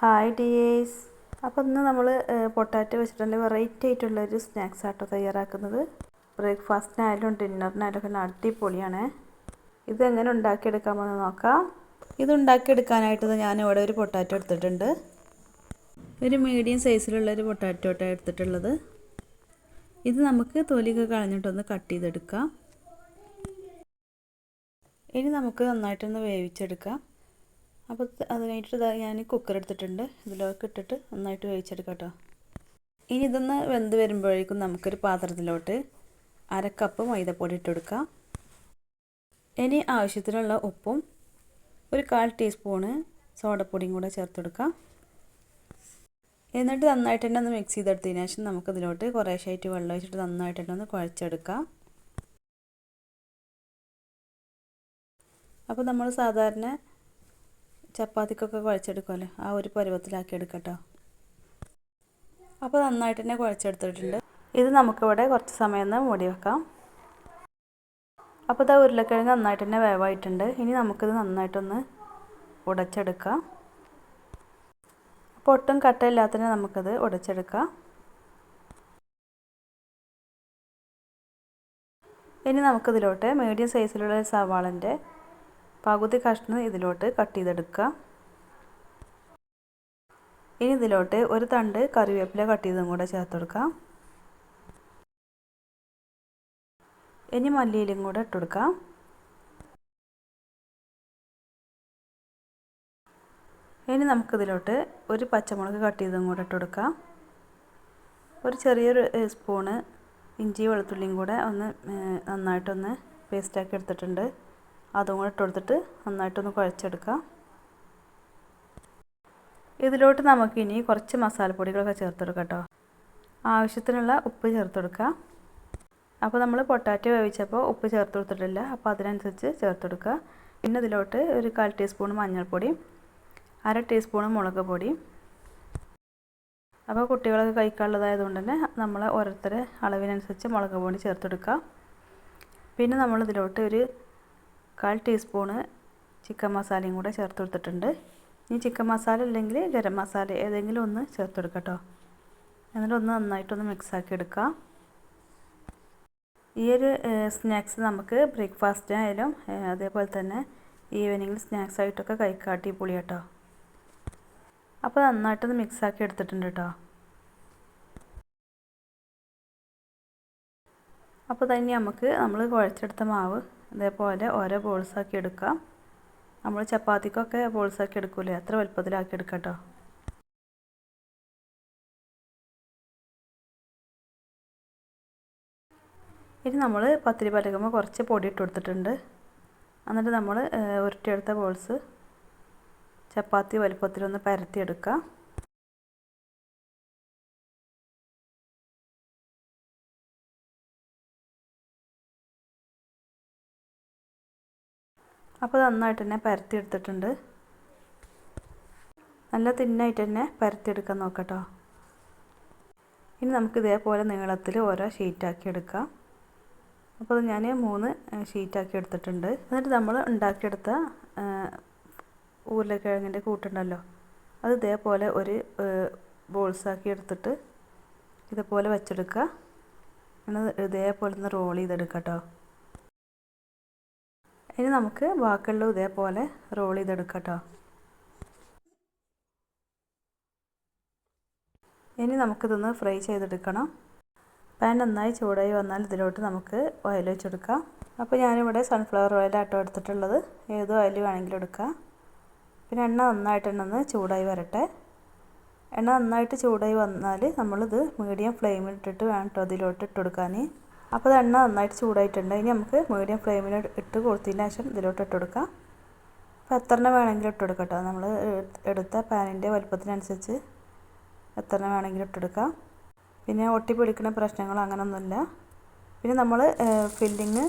Hi dears. അപ്പോൾ ഇന്ന് നമ്മൾ പൊട്ടാറ്റോ വെച്ചിട്ടുള്ള വെറൈറ്റി ആയിട്ടുള്ള ഒരു സ്നാക്സ് ആട്ടോ തയ്യാറാക്കുന്നത്. ബ്രേക്ക്ഫാസ്റ്റിനായാലും ഡിന്നറിനായാലും ഒക്കെ അടിപൊളിയാണ്. ഇത് എങ്ങനെ ഉണ്ടാക്കിയെടുക്കാമെന്ന് നോക്കാം. ഇത് ഉണ്ടാക്കിയെടുക്കാനായിട്ട് ഞാൻ ഇവിടെ ഒരു പൊട്ടാറ്റോ എടുത്തിട്ടുണ്ട്. ഒരു മീഡിയം സൈസിലുള്ള ഒരു പൊട്ടാറ്റോ എടുത്തിട്ടുള്ളത്. ഇത് നമുക്ക് തൊലിയൊക്കെ കളഞ്ഞിട്ടൊന്ന് കട്ട് ചെയ്തെടുക്കാം. ഇനി നമുക്ക് നന്നായിട്ടൊന്ന് വേവിച്ചെടുക്കാം. അപ്പോൾ അത് കഴിഞ്ഞിട്ട് ഞാൻ കുക്കർ എടുത്തിട്ടുണ്ട്. ഇതിലേക്ക് ഇട്ടിട്ട് നന്നായിട്ട് വേവിച്ചെടുക്കാം ഇനി ഇതൊന്ന് വെന്ത് വരുമ്പോഴേക്കും നമുക്കൊരു പാത്രത്തിലോട്ട് അര കപ്പ് മൈദപ്പൊടി ഇട്ട് കൊടുക്കാം. ഇനി ആവശ്യത്തിനുള്ള ഉപ്പും ഒരു കാൽ ടീസ്പൂണ് സോഡപ്പൊടിയും കൂടെ ചേർത്ത് കൊടുക്കാം. എന്നിട്ട് നന്നായിട്ട് തന്നെ ഒന്ന് മിക്സ് ചെയ്തെടുത്തതിന് ശേഷം നമുക്കിതിലോട്ട് കുറേശ്ശായിട്ട് വെള്ളം ഒഴിച്ചിട്ട് നന്നായിട്ട് തന്നെ ഒന്ന് കുഴച്ചെടുക്കാം. അപ്പോൾ നമ്മൾ സാധാരണ ചപ്പാത്തിക്കൊക്കെ കുഴച്ചെടുക്കുമല്ലോ ആ ഒരു പരുവത്തിലാക്കി എടുക്കട്ടോ അപ്പോൾ നന്നായിട്ട് തന്നെ കുഴച്ചെടുത്തിട്ടുണ്ട്. ഇത് നമുക്കിവിടെ കുറച്ച് സമയം ഒന്ന് മൂടി വെക്കാം. അപ്പോൾ ഇതാ ഉരുളക്കിഴങ്ങ് നന്നായിട്ട് തന്നെ വേവായിട്ടുണ്ട്. ഇനി നമുക്കിത് നന്നായിട്ടൊന്ന് ഉടച്ചെടുക്കാം. അപ്പോൾ ഒട്ടും കട്ടയില്ലാത്തതിന് നമുക്കത് ഉടച്ചെടുക്കാം. ഇനി നമുക്കിതിലോട്ട് മീഡിയം സൈസിലുള്ള സവാളന്റെ പകുതി കഷ്ണം ഇതിലോട്ട് കട്ട് ചെയ്തെടുക്കുക. ഇനി ഇതിലോട്ട് ഒരു തണ്ട് കറിവേപ്പില കട്ട് ചെയ്തും കൂടെ ചേർത്ത് കൊടുക്കാം ഇനി മല്ലിയിലും കൂടെ ഇട്ട് കൊടുക്കാം ഇനി നമുക്കിതിലോട്ട് ഒരു പച്ചമുളക് കട്ട് ചെയ്തും കൂടെ ഇട്ട് കൊടുക്കാം ഒരു ചെറിയൊരു സ്പൂണ് ഇഞ്ചി വെളുത്തുള്ളിയും കൂടെ ഒന്ന് നന്നായിട്ടൊന്ന് പേസ്റ്റാക്കി എടുത്തിട്ടുണ്ട്. അതും കൂടെ ഇട്ട് കൊടുത്തിട്ട് നന്നായിട്ടൊന്ന് കുഴച്ചെടുക്കാം ഇതിലോട്ട് നമുക്കിനി കുറച്ച് മസാലപ്പൊടികളൊക്കെ ചേർത്ത് കൊടുക്കാം കേട്ടോ. ആവശ്യത്തിനുള്ള ഉപ്പ് ചേർത്ത് കൊടുക്കുക. അപ്പോൾ നമ്മൾ പൊട്ടാറ്റോ വേവിച്ചപ്പോൾ ഉപ്പ് ചേർത്ത് കൊടുത്തിട്ടില്ല. അപ്പോൾ അതിനനുസരിച്ച് ചേർത്ത് കൊടുക്കുക. പിന്നെ ഇതിലോട്ട് ഒരു കാൽ ടീസ്പൂൺ മഞ്ഞൾപ്പൊടി അര ടീസ്പൂൺ മുളക് പൊടി. അപ്പോൾ കുട്ടികളൊക്കെ കഴിക്കാനുള്ളതായതുകൊണ്ട് തന്നെ നമ്മൾ ഓരോരുത്തരെ അളവിനനുസരിച്ച് മുളക് പൊടി ചേർത്തെടുക്കുക പിന്നെ നമ്മളിതിലോട്ട് ഒരു കാൽ ടീസ്പൂണ് ചിക്കൻ മസാലയും കൂടെ ചേർത്ത് കൊടുത്തിട്ടുണ്ട്. ഇനി ചിക്കൻ മസാല അല്ലെങ്കിൽ ഗരം മസാല ഏതെങ്കിലും ഒന്ന് ചേർത്ത് കൊടുക്കാം കേട്ടോ എന്നിട്ട് ഒന്ന് നന്നായിട്ടൊന്ന് മിക്സാക്കി എടുക്കാം. ഈ ഒരു സ്നാക്സ് നമുക്ക് ബ്രേക്ക്ഫാസ്റ്റിനായാലും അതേപോലെ തന്നെ ഈവനിങ്ങിൽ സ്നാക്സ് ആയിട്ടൊക്കെ കൈക്കാട്ടി പൊളി കേട്ടോ അപ്പോൾ നന്നായിട്ടൊന്ന് മിക്സാക്കി എടുത്തിട്ടുണ്ട് കേട്ടോ അപ്പോൾ തന്നെ നമുക്ക് നമ്മൾ കുഴച്ചെടുത്ത മാവ് ഇതേപോലെ ഓരോ ബോൾസാക്കി എടുക്കാം. നമ്മൾ ചപ്പാത്തിക്കൊക്കെ ബോൾസാക്കി എടുക്കൂലേ? അത്ര വലുപ്പത്തിലാക്കി എടുക്കാം കേട്ടോ ഇനി നമ്മൾ പത്തിരി പലകുമ്പോൾ കുറച്ച് പൊടി ഇട്ട് കൊടുത്തിട്ടുണ്ട്. എന്നിട്ട് നമ്മൾ ഉരുട്ടിയെടുത്ത ബോൾസ് ചപ്പാത്തി വലുപ്പത്തിലൊന്ന് പരത്തിയെടുക്കാം അപ്പോൾ നന്നായിട്ട് തന്നെ പരത്തി എടുത്തിട്ടുണ്ട്. നല്ല തിന്നായിട്ട് തന്നെ പരത്തിയെടുക്കാൻ നോക്കട്ടോ. ഇനി നമുക്ക് ഇതേപോലെ നീളത്തിൽ ഓരോ ഷീറ്റാക്കി എടുക്കാം. അപ്പോൾ ഞാൻ മൂന്ന് ഷീറ്റാക്കി എടുത്തിട്ടുണ്ട്. എന്നിട്ട് നമ്മൾ ഉണ്ടാക്കിയെടുത്ത ഉരുളക്കിഴങ്ങിന്റെ കൂട്ടുണ്ടല്ലോ. അത് ഇതേപോലെ ഒരു ബോൾസാക്കി എടുത്തിട്ട് ഇതേപോലെ വെച്ചെടുക്കുക. ഇതേപോലെ ഒന്ന് റോൾ ചെയ്തെടുക്കാം കേട്ടോ. ഇനി നമുക്ക് ബാക്കിയുള്ള ഇതേപോലെ റോൾ ചെയ്തെടുക്കാം ഇനി നമുക്കിതൊന്ന് ഫ്രൈ ചെയ്തെടുക്കണം. പാൻ നന്നായി ചൂടായി വന്നാൽ ഇതിലോട്ട് നമുക്ക് ഓയിൽ വെച്ചെടുക്കാം. അപ്പോൾ ഞാനിവിടെ സൺഫ്ലവർ ഓയിലാട്ടോ എടുത്തിട്ടുള്ളത്. ഏത് ഓയിൽ വേണമെങ്കിലും എടുക്കാം. പിന്നെ എണ്ണ നന്നായിട്ട് എണ്ണ ചൂടായി വരട്ടെ. എണ്ണ നന്നായിട്ട് ചൂടായി വന്നാൽ നമ്മളിത് മീഡിയം ഫ്ലെയിമിൽ ഇട്ടിട്ട് വേണം കേട്ടോ ഇതിലോട്ട് ഇട്ട് കൊടുക്കാൻ. അപ്പോൾ എണ്ണ നന്നായിട്ട് ചൂടായിട്ടുണ്ട്. ഇനി നമുക്ക് മീഡിയം ഫ്ലെയിമിൽ ഇട്ട് കൊടുത്തതിന് ശേഷം ഇതിലോട്ട് ഇട്ട് കൊടുക്കാം. അപ്പോൾ എത്ര എണ്ണ വേണമെങ്കിലും ഇട്ട് കൊടുക്കാം കേട്ടോ. നമ്മൾ എടുത്ത പാനിന്റെ വലുപ്പത്തിനനുസരിച്ച് എത്ര എണ്ണ വേണമെങ്കിലും ഇട്ടെടുക്കാം പിന്നെ ഒട്ടി പിടിക്കുന്ന പ്രശ്നങ്ങളോ അങ്ങനെയൊന്നുമില്ല പിന്നെ നമ്മൾ ഫില്ലിങ്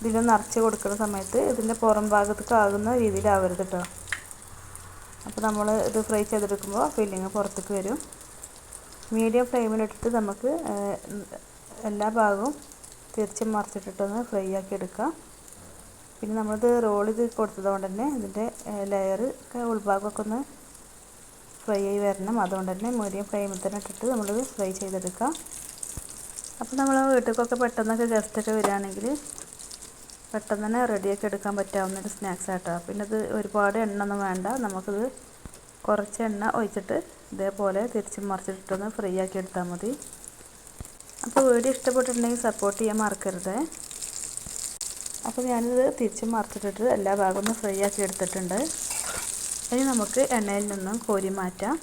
ഇതിൽ നിറച്ച് കൊടുക്കുന്ന സമയത്ത് ഇതിന്റെ പുറം ഭാഗത്തേക്ക് ആകുന്ന രീതിയിലാവരുത് കേട്ടോ. അപ്പോൾ നമ്മൾ ഇത് ഫ്രൈ ചെയ്തെടുക്കുമ്പോൾ ഫില്ലിങ് പുറത്തേക്ക് വരും. മീഡിയം ഫ്ലെയിമിലിട്ടിട്ട് നമുക്ക് എല്ലാ ഭാഗവും തിരിച്ചും മറിച്ചിട്ടിട്ടൊന്ന് ഫ്രൈ ആക്കി എടുക്കാം പിന്നെ നമ്മളിത് റോൾ ചെയ്ത് കൊടുത്തതുകൊണ്ട് തന്നെ ഇതിന്റെ ലെയർ ഉൾഭാഗമൊക്കെ ഒന്ന് ഫ്രൈ ആയി വരണം. അതുകൊണ്ട് തന്നെ മീഡിയം ഫ്ലെയിമിൽ തന്നെ ഇട്ടിട്ട് നമ്മൾ ഫ്രൈ ചെയ്തെടുക്കാം അപ്പോൾ നമ്മൾ വീട്ടിലേക്കൊക്കെ പെട്ടെന്നൊക്കെ ഗസ്റ്റൊക്കെ വരികയാണെങ്കിൽ പെട്ടെന്ന് തന്നെ റെഡിയാക്കി എടുക്കാൻ പറ്റാവുന്ന ഒരു സ്നാക്സ് ആട്ടോ. പിന്നെ ഇത് ഒരുപാട് എണ്ണ ഒന്നും വേണ്ട. നമുക്കിത് കുറച്ച് എണ്ണ ഒഴിച്ചിട്ട് ഇതേപോലെ തിരിച്ചും മറിച്ചിട്ടൊന്ന് ഫ്രൈ ആക്കി എടുത്താൽ മതി. അപ്പോൾ വീഡിയോ ഇഷ്ടപ്പെട്ടിട്ടുണ്ടെങ്കിൽ സപ്പോർട്ട് ചെയ്യാൻ മറക്കരുത്. അപ്പോൾ ഞാനിത് തിരിച്ച് മറച്ചിട്ടിട്ട് എല്ലാ ഭാഗവും ഒന്ന് ഫ്രൈ ആക്കി എടുത്തിട്ടുണ്ട്. ഇനി നമുക്ക് എണ്ണയിൽ നിന്നും കോരി മാറ്റാം.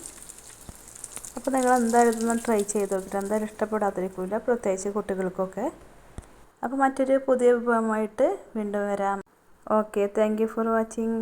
അപ്പോൾ നിങ്ങൾ എന്തായാലും ഇതൊന്ന് ട്രൈ ചെയ്ത് നോക്കിയിട്ട് എന്തായാലും ഇഷ്ടപ്പെടാതിരിക്കില്ല പ്രത്യേകിച്ച് കുട്ടികൾക്കൊക്കെ. അപ്പോൾ മറ്റൊരു പുതിയ വിഭവമായിട്ട് വീണ്ടും വരാം. Okay thank for watching